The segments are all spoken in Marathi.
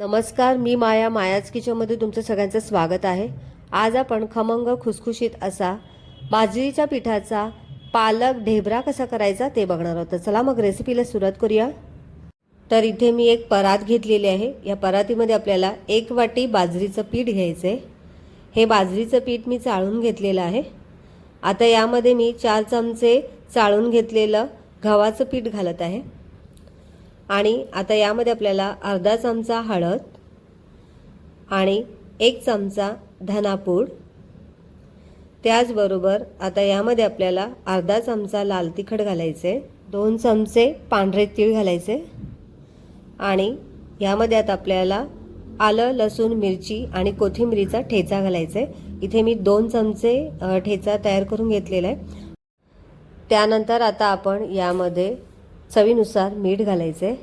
नमस्कार मी माया मायाच किचनमध्ये तुमचं सगळ्यांचं स्वागत आहे. आज आपण खमंग खुसखुशीत असा बाजरीच्या पिठाचा पालक ढेबरा कसा करायचा ते बघणार आहोत. तर चला मग रेसिपीला सुरुवात करूया. तर इथे मी एक परात घेतलेली आहे. या परातीमध्ये आपल्याला एक वाटी बाजरीचं पीठ घ्यायचं आहे हे बाजरीचं पीठ मी चाळून घेतलेलं आहे. आता यामध्ये मी चार चमचे चाळून घेतलेलं गव्हाचं पीठ घालत आहे. आणि आता यामध्ये आपल्याला अर्धा चमचा हळद आणि एक चमचा धनापूड. त्याचबरोबर आता यामध्ये आपल्याला अर्धा चमचा लाल तिखट घालायचे दोन चमचे पांढरे तीळ घालायचे आणि यामध्ये आता आपल्याला आलं लसूण मिरची आणि कोथिंबीरीचा ठेचा घालायचा. आहे इथे मी दोन चमचे ठेचा तयार करून घेतलेला आहे. त्यानंतर आता आपण यामध्ये चवीनुसार मीठ घालायचं. आहे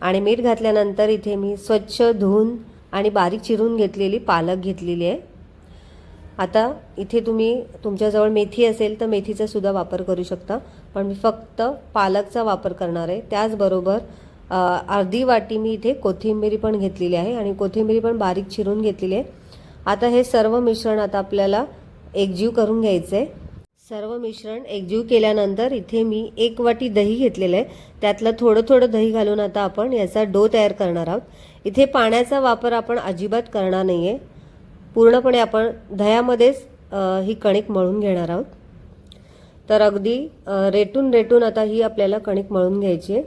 आणि मीठ घातल्यानंतर इथे मी स्वच्छ धुवून आणि बारीक चिरून घेतलेली पालक घेतलेली आहे. आता इथे तुम्ही तुमच्याजवळ मेथी असेल तर मेथीचा सुद्धा वापर करू शकता. पण मी फक्त पालकचा वापर करणार आहे. त्याचबरोबर अर्धी वाटी मी इथे कोथिंबिरी पण घेतलेली आहे आणि कोथिंबिरी पण बारीक चिरून घेतलेली आहे. आता हे सर्व मिश्रण आता आपल्याला एकजीव करून घ्यायचं आहे. सर्व मिश्रण एकजीव केल्यानंतर इथे मी एक वाटी दही घेतलेलं आहे. त्यातलं थोडं थोडं दही घालून आता आपण याचा डो तयार करणार आहोत. इथे पाण्याचा वापर आपण अजिबात करणार नाही आहे पूर्णपणे आपण दह्यामध्येच ही कणिक मळून घेणार आहोत. तर अगदी रेटून रेटून आता ही आपल्याला कणिक मळून घ्यायची आहे.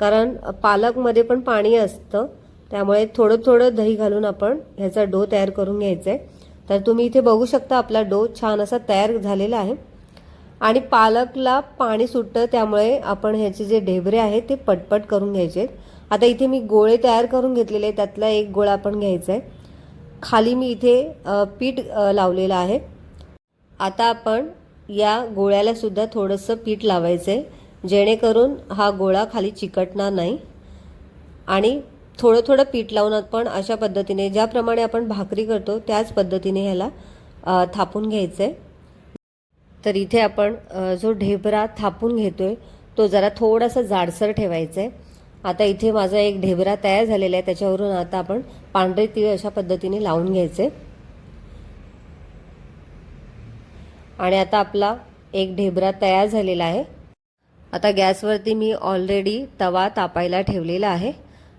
कारण पालकमध्ये पण पाणी असतं. त्यामुळे थोडं थोडं दही घालून आपण ह्याचा डो तयार करून घ्यायचा आहे तर तुम्ही इथे बघू शकता आपला डो छान असा तयार झालेला आहे. आणि पालकला पाणी सुटतं त्यामुळे आपण ह्याचे जे ढेबरे आहेत ते पटपट करून घ्यायचे आहेत. आता इथे मी गोळे तयार करून घेतलेले आहे त्यातला एक गोळा आपण घ्यायचा आहे. खाली मी इथे पीठ लावलेलं आहे. आता आपण या गोळ्याला सुद्धा थोडंसं पीठ लावायचं आहे जेणेकरून हा गोळा खाली चिकटणार नाही. आणि थोडं थोडं पीठ लावून आपण अशा पद्धतीने ज्याप्रमाणे आपण भाकरी करतो त्याच पद्धतीने ह्याला थापून घ्यायचं आहे तर इथे आपण जो ढेबरा थापून घेतो आहे तो जरा थोडासा जाडसर ठेवायचा आहे आता इथे माझा एक ढेबरा तयार झालेला आहे त्याच्यावरून आता आपण पांढरे तीळ अशा पद्धतीने लावून घ्यायचे आणि आता आपला एक ढेबरा तयार झालेला आहे. आता गॅसवरती मी ऑलरेडी तवा तापायला ठेवलेला आहे.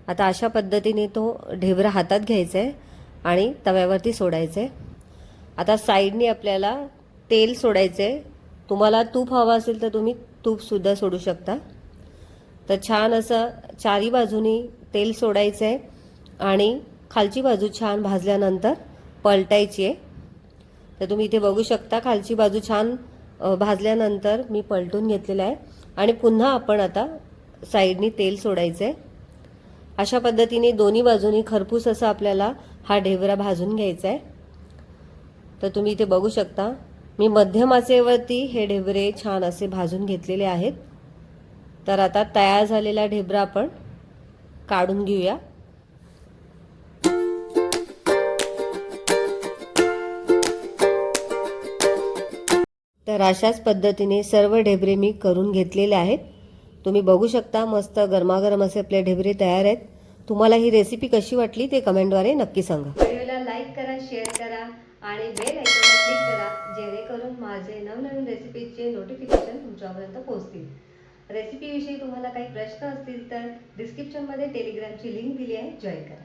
आता अशा पद्धतीने तो ढेबरा हातात घ्यायचा आहे आणि तव्यावरती सोडायचं आहे आता साईडनी आपल्याला तेल सोडायचं आहे तुम्हाला तूप हवं असेल तर तुम्ही तूपसुद्धा सोडू शकता. तर छान असं चारी बाजूनी तेल सोडायचं आहे आणि खालची बाजू छान भाजल्यानंतर पलटायची आहे तर तुम्ही इथे बघू शकता खालची बाजू छान भाजल्यानंतर मी पलटून घेतलेलं आहे. आणि पुन्हा आपण आता साईडनी तेल सोडायचं आहे अशा पद्धतीने दोन्ही बाजूनी खरपूस असं आपल्याला हा ढेबरा भाजून घ्यायचा आहे तर तुम्ही इथे बघू शकता मी मध्यमाचेवरती हे ढेबरे छान असे भाजून घेतलेले आहेत. तर आता तयार झालेला ढेबरा आपण काढून घेऊया. तर अशाच पद्धतीने सर्व ढेबरे मी करून घेतलेले आहेत. तुम्ही बघू शकता मस्त गरमागरम असे आपले ढेबरे तयार आहेत. तुम्हाला ही रेसिपी कशी वाटली ते कमेंटद्वारे नक्की सांगा. व्हिडिओला लाईक करा शेअर करा आणि बेल आयकॉनला क्लिक करा जेणेकरून माझे नवनवीन रेसिपीचे नोटिफिकेशन तुमच्यापर्यंत पोहोचतील. रेसिपीविषयी तुम्हाला काही प्रश्न असतील तर डिस्क्रिप्शनमध्ये टेलिग्रामची लिंक दिली आहे. जॉईन करा.